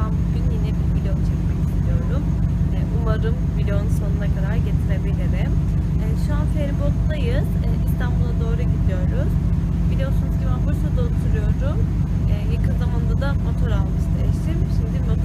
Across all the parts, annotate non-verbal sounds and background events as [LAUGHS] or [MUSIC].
ben bugün yine bir vlog çekmek istiyorum. Ee, Umarım vlogun sonuna kadar getirebilirim. Ee, Şu an feribottayız, Ee, İstanbul'a doğru gidiyoruz. Biliyorsunuz ki ben Bursa'da oturuyorum. Ee, Yakın zamanda da motor almıştı eşim. Şimdi motorda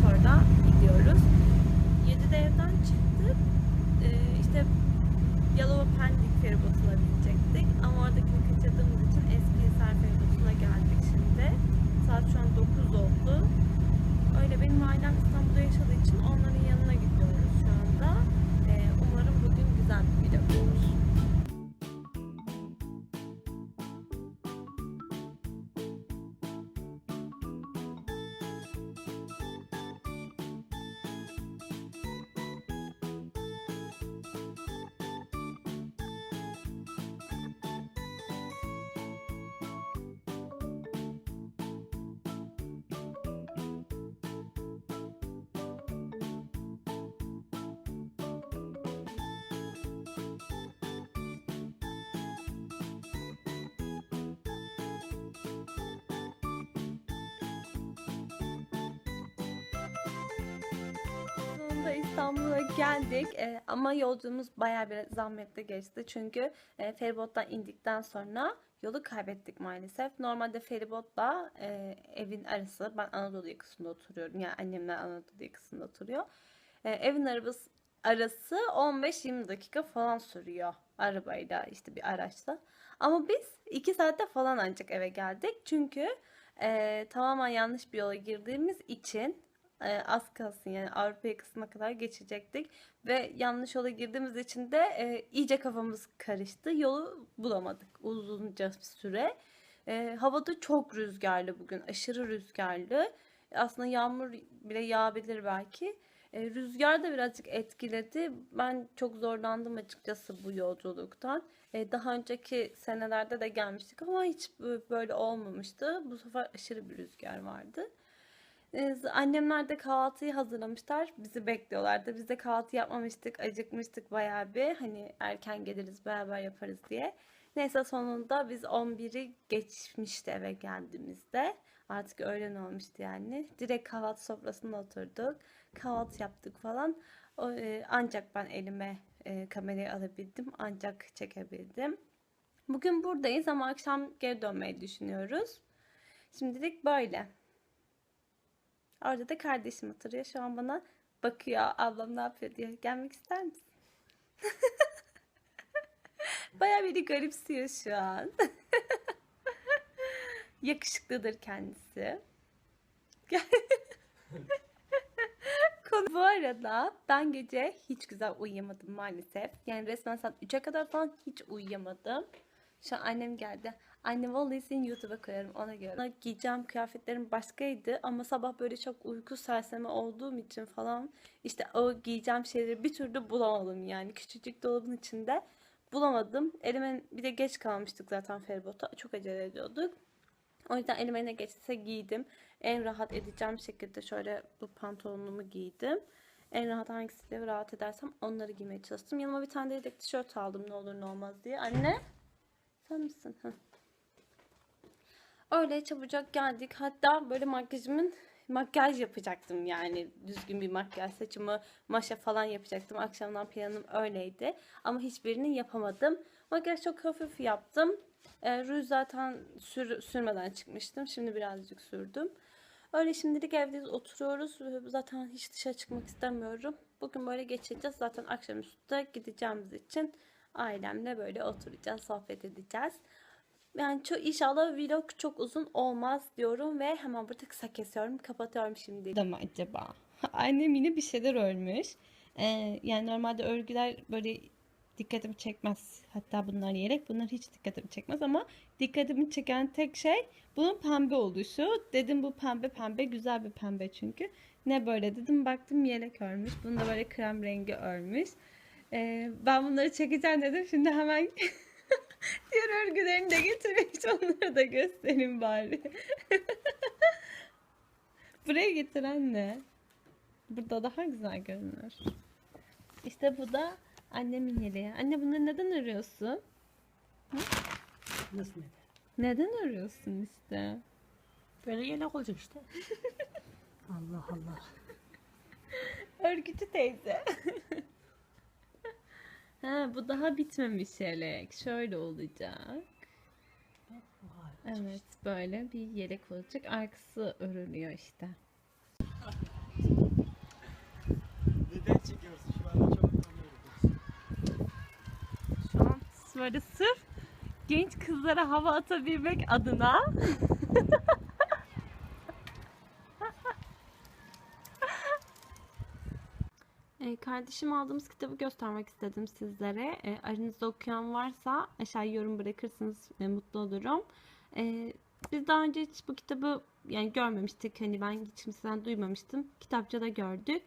İstanbul'a geldik Ee, ama yolculuğumuz bayağı bir zahmetli geçti çünkü e, feribottan indikten sonra yolu kaybettik maalesef. Normalde feribotla e, evin arası, ben Anadolu yakasında oturuyorum yani annemler Anadolu yakasında oturuyor. E, evin arabası arası 15-20 dakika falan sürüyor arabayla işte bir araçla. Ama biz 2 saatte falan ancak eve geldik çünkü e, tamamen yanlış bir yola girdiğimiz için e, az kalsın yani Avrupa yakasına kadar geçecektik ve yanlış yola girdiğimiz için de e, iyice kafamız karıştı. Yolu bulamadık uzunca bir süre. E, havada çok rüzgarlı bugün, aşırı rüzgarlı. Aslında yağmur bile yağabilir belki. E, rüzgar da birazcık etkiledi. Ben çok zorlandım açıkçası bu yolculuktan. E, daha önceki senelerde de gelmiştik ama hiç bö- böyle olmamıştı. Bu sefer aşırı bir rüzgar vardı. Annemler de kahvaltıyı hazırlamışlar. Bizi bekliyorlardı. Biz de kahvaltı yapmamıştık. Acıkmıştık bayağı bir. Hani erken geliriz beraber yaparız diye. Neyse sonunda biz 11'i geçmişti eve geldiğimizde. Artık öğlen olmuştu yani. Direkt kahvaltı sofrasına oturduk. Kahvaltı yaptık falan. Ancak ben elime kamerayı alabildim. Ancak çekebildim. Bugün buradayız ama akşam geri dönmeyi düşünüyoruz. Şimdilik böyle. Orada da kardeşim oturuyor. Şu an bana bakıyor. Ablam ne yapıyor diyor. Gelmek ister misin? [LAUGHS] Baya beni garipsiyor şu an. [LAUGHS] Yakışıklıdır kendisi. [LAUGHS] Bu arada ben gece hiç güzel uyuyamadım maalesef. Yani resmen saat 3'e kadar falan hiç uyuyamadım. Şu an annem geldi. Anne vallahi seni YouTube'a koyarım ona göre. Ona Giyeceğim kıyafetlerim başkaydı ama sabah böyle çok uyku sersemi olduğum için falan işte o giyeceğim şeyleri bir türlü bulamadım yani. Küçücük dolabın içinde bulamadım. Elime bir de geç kalmıştık zaten feribota. Çok acele ediyorduk. O yüzden elime ne geçse giydim. En rahat edeceğim şekilde şöyle bu pantolonumu giydim. En rahat hangisiyle rahat edersem onları giymeye çalıştım. Yanıma bir tane de tişört aldım ne olur ne olmaz diye. Anne sen misin? Heh. Öyle çabucak geldik. Hatta böyle makyajımın makyaj yapacaktım yani. Düzgün bir makyaj saçımı maşa falan yapacaktım. Akşamdan planım öyleydi. Ama hiçbirini yapamadım. Makyaj çok hafif yaptım. E, ruj zaten sür, sürmeden çıkmıştım. Şimdi birazcık sürdüm. Öyle şimdilik evdeyiz oturuyoruz. Zaten hiç dışarı çıkmak istemiyorum. Bugün böyle geçireceğiz. Zaten akşamüstü de gideceğimiz için ailemle böyle oturacağız sohbet edeceğiz yani çok inşallah vlog çok uzun olmaz diyorum ve hemen burada kısa kesiyorum. Kapatıyorum şimdi. Mi acaba? Annem yine bir şeyler örmüş. Ee, yani normalde örgüler böyle dikkatimi çekmez. Hatta bunlar yelek. Bunlar hiç dikkatimi çekmez ama dikkatimi çeken tek şey bunun pembe oluşu. Dedim bu pembe pembe güzel bir pembe çünkü. Ne böyle dedim baktım yelek örmüş. Bunu da böyle krem rengi örmüş. Ee, ben bunları çekeceğim dedim. Şimdi hemen [LAUGHS] Diğer örgülerini de getirmiş. [LAUGHS] Onları da göstereyim bari. [LAUGHS] Buraya getir anne. Burada daha güzel görünür. İşte bu da annemin yeleği. Anne bunları neden örüyorsun? Nasıl neden? Neden örüyorsun işte? Böyle yelek olacak işte. [LAUGHS] Allah Allah. Örgücü teyze. Ha, bu daha bitmemiş yelek. Şöyle olacak. Evet, böyle bir yelek olacak. Arkası örülüyor işte. Neden çekiyorsun? Şu anda çok tanıyoruz. Şu an böyle sırf genç kızlara hava atabilmek adına [LAUGHS] kardeşim aldığımız kitabı göstermek istedim sizlere. Ee, aranızda okuyan varsa aşağıya yorum bırakırsanız e, mutlu olurum. Ee, biz daha önce hiç bu kitabı yani görmemiştik. Hani ben hiç kimseden duymamıştım. Kitapçıda gördük.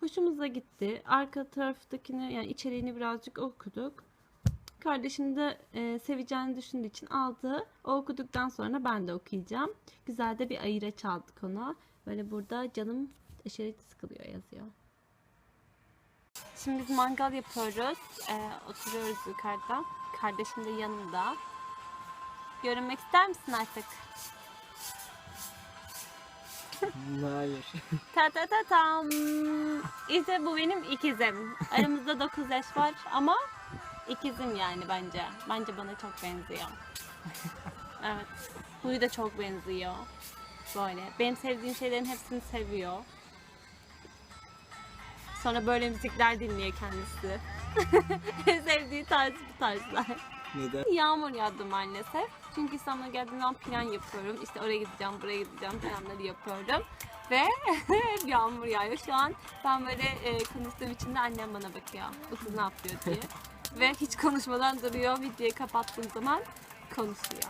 Hoşumuza gitti. Arka taraftakini yani içeriğini birazcık okuduk. Kardeşim de e, seveceğini düşündüğü için aldı. O okuduktan sonra ben de okuyacağım. Güzel de bir ayıra aldık ona. Böyle burada canım aşırı sıkılıyor yazıyor. Şimdi biz mangal yapıyoruz. Ee, oturuyoruz yukarıda. Kardeşim de yanında. Görünmek ister misin artık? Hayır. Ta ta ta tam. İşte bu benim ikizim. Aramızda [LAUGHS] 9 yaş var ama ikizim yani bence. Bence bana çok benziyor. Evet. Huyu da çok benziyor. Böyle. Benim sevdiğim şeylerin hepsini seviyor. Sonra böyle müzikler dinliyor kendisi. en [LAUGHS] sevdiği tarz bu tarzlar. Neden? Yağmur yağdı maalesef. Çünkü İstanbul'a geldiğim zaman plan yapıyorum. İşte oraya gideceğim, buraya gideceğim planları yapıyorum. Ve hep [LAUGHS] yağmur yağıyor. Şu an ben böyle e, konuştuğum için de annem bana bakıyor. Bu kız ne yapıyor diye. [LAUGHS] Ve hiç konuşmadan duruyor. Videoyu kapattığım zaman konuşuyor.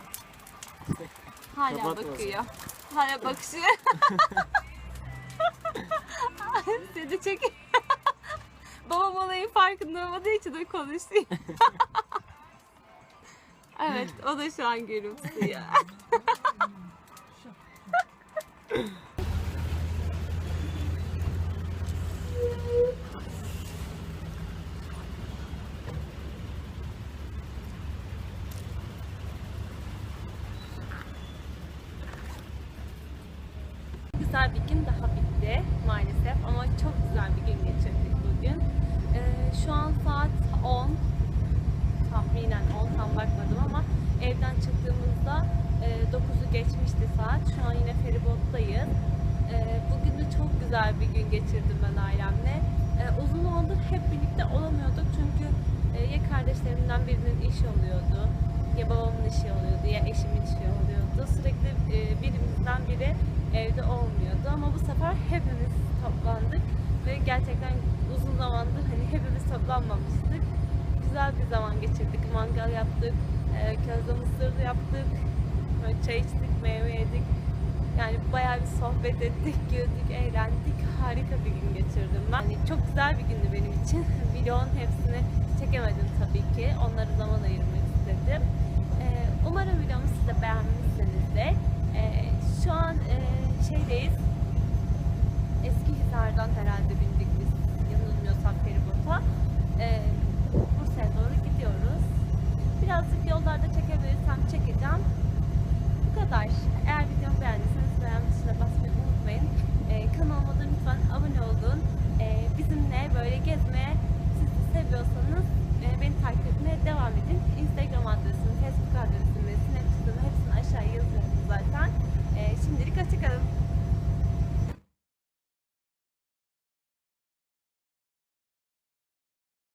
Hala Kapatma bakıyor. Hala bakışıyor. Seni çekiyor. Babam olayın farkında olmadığı için de konuşuyor. [LAUGHS] evet, o da şu an gülümsüyor. güzel bir gün daha bitti maalesef ama çok güzel bir gün geçirdik bugün. Ee, şu an saat 10, tahminen 10 tam bakmadım ama evden çıktığımızda e, 9'u geçmişti saat. Şu an yine feribottayız. Ee, bugün de çok güzel bir gün geçirdim ben ailemle. Ee, uzun zamandır hep birlikte olamıyorduk çünkü e, ya kardeşlerimden birinin işi oluyordu, ya babamın işi oluyordu, ya eşimin işi oluyordu. Sürekli e, birimizden biri evde olmuyordu ama bu sefer hepimiz toplandık ve gerçekten uzun zamandır hani hepimiz toplanmamıştık. Güzel bir zaman geçirdik. Mangal yaptık, e, közde mısır yaptık, böyle çay içtik, meyve yedik. Yani bayağı bir sohbet ettik, [LAUGHS] güldük, eğlendik. Harika bir gün geçirdim ben. Yani çok güzel bir gündü benim için. [LAUGHS] Vlogun hepsini çekemedim tabii ki. Onlara zaman ayırmak istedim. Ee, umarım videomu siz de beğenmişsinizdir. Ee, şu an e, şeydeyiz. e, gezmeye siz de seviyorsanız e, beni takip etmeye devam edin. Instagram adresimi, Facebook adresimi, Snapchat'ımı hepsini aşağıya yazıyorum zaten. E, şimdilik açık alın.